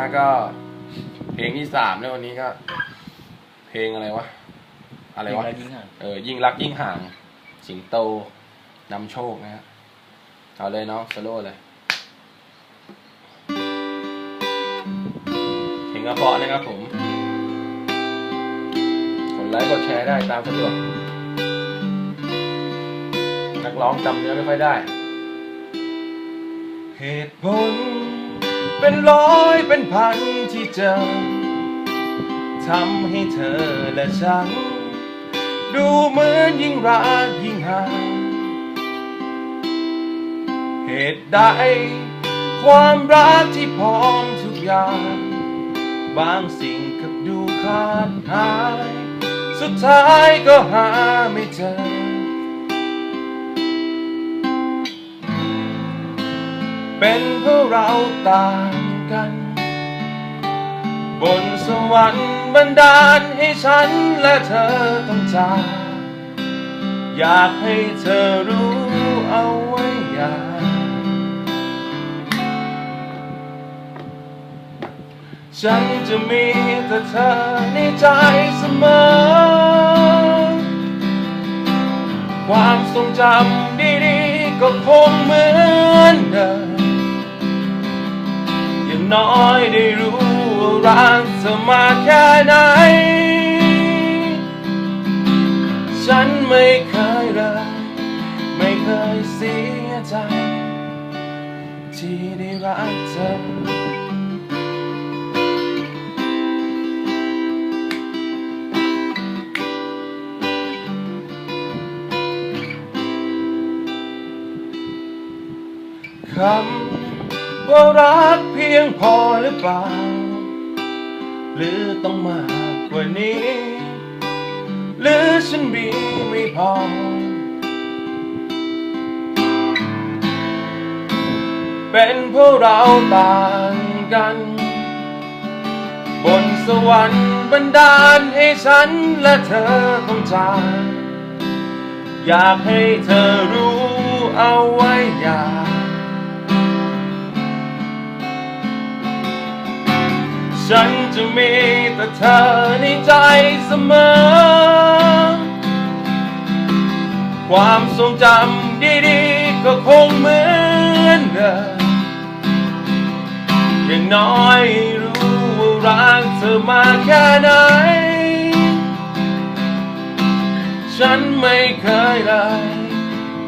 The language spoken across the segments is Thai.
ฮะก็ เพลงที่สามในวันนี้ก็ เพลงอะไรวะ อะไรวะ ยิงห่าง เออ ยิ่งรักยิ่งห่าง สิงโตนำโชคนะฮะ เอาเลยน้องสโลว์เลย เพลงกระเพาะนะครับผม กดไลค์กดแชร์ได้ตามสะดวก นักร้องจำเนื้อไม่ค่อยได้ เหตุผล เป็นร้อยเป็นพันที่เจอทำให้เธอและฉัน ดูเหมือนยิ่งรักยิ่งห่างเหตุใด ความรักที่พร้อมทุกอย่าง บางสิ่งกับดูขาดหาย สุดท้ายก็หาไม่เจอ เป็นเพราะเราต่างกัน บนสวรรค์บันดาลให้ฉันและเธอต้องจากอยากให้เธอรู้เอาไว้อย่าฉันจะมีแต่เธอในใจเสมอความทรงจำดีๆ ก็คงเหมือนเดิม น้อยได้รู้ว่ารักเธอมาแค่ไหน ฉันไม่เคยเลยไม่เคยเสียใจ ที่ได้รักเธอคำ ว่ารักเพียงพอหรือเปล่า หรือต้องมากกว่านี้ หรือฉันมีไม่พอ เป็นเพราะเราต่างกัน บนสวรรค์บันดาลให้ฉันและเธอต้องจากอยากให้เธอรู้เอาไว้อย่า ฉันจะมีแต่เธอในใจเสมอ ความทรงจำดีๆ ก็คงเหมือนเดิมอย่างน้อยรู้ว่ารักเธอมาแค่ไหน ฉันไม่เคยเลย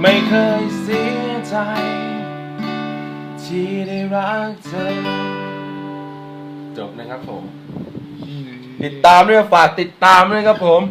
ไม่เคยเสียใจ ที่ได้รักเธอ จบนะครับผม ติดตามด้วยฝากติดตามด้วยครับผม